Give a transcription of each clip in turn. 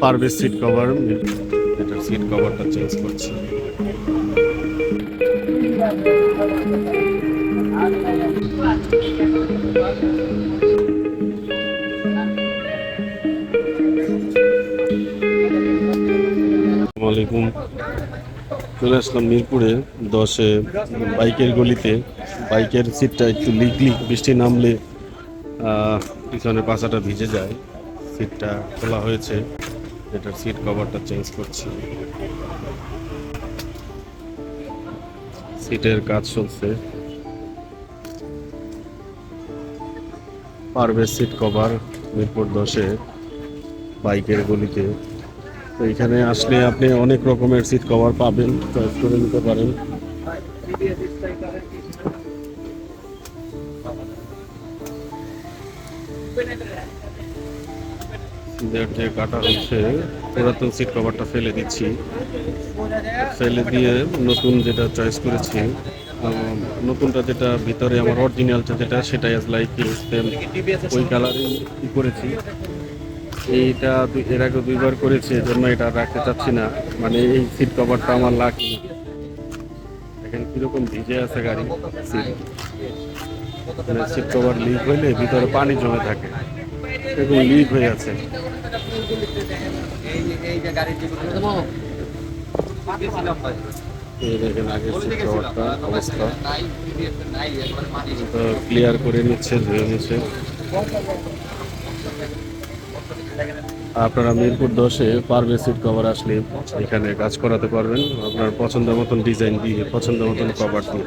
পারবে seat cover এটার seat কভারটা চেঞ্জ করছি। আলাইকুম। চলে আসলাম মিরপুরে দশে বাইকের গলিতে। বাইকের সিটটা একটু লিক লিক বৃষ্টি নামলে আহ, পিছনের পাশাটা ভিজে যায়। সিটটা খোলা হয়েছে। এটার সিট কভারটা চেঞ্জ করছি। সিটের কাজ চলছে। পারবে সিট কভার মিরপুর দশে বাইকের গলিতে। তো এখানে আসলে আপনি অনেক রকমের সিট কভার পাবেন চয়েস করে নিতে পারেন। যে কাটা হচ্ছে, পুরাতন সিট কভারটা ফেলে দিচ্ছি। ফেলে দিয়ে নতুন যেটা চয়েস করেছি নতুনটা যেটা ভিতরে আমার অরিজিনালটা যেটা, সেটাই লাইক ওই কালারই করেছি। এইটা এর আগে দুইবার করেছি, এজন্য এটা রাখতে চাচ্ছি না। মানে এই সিট কভারটা আমার লাকি দেখেন কীরকম ভিজে আছে গাড়ি সিট সিট কভার লিক হইলে ভিতরে পানি জমে থাকে। এরকম লিক হয়ে আছে ক্লিয়ার করে নিচ্ছে ধুয়ে নিচ্ছে। আপনারা মিরপুর দশে পারবে সিট কভার আসলে এখানে কাজ করাতে পারবেন। আপনার পছন্দ মতন ডিজাইন দিয়ে পছন্দ মতন কভার দিয়ে।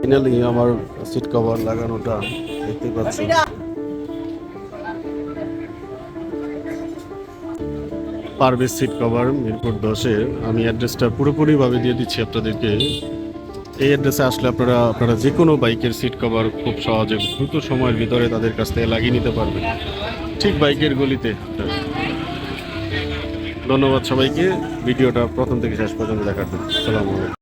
ফাইনালি আমার সিট কভার লাগানোটা দেখতে পাচ্ছি। পারভেজ সিট কভার মিরপুর দশে। আমি অ্যাড্রেসটা পুরোপুরিভাবে দিয়ে দিচ্ছি আপনাদেরকে। এই অ্যাড্রেসে আসলে আপনারা আপনারা যে কোনো বাইকের সিট কভার খুব সহজে, দ্রুত সময়ের ভিতরে তাদের কাছ থেকে লাগিয়ে নিতে পারবেন। ঠিক বাইকের গলিতে। ধন্যবাদ সবাইকে। ভিডিওটা প্রথম থেকে শেষ পর্যন্ত দেখার জন্য। সালাম আলাইকুম।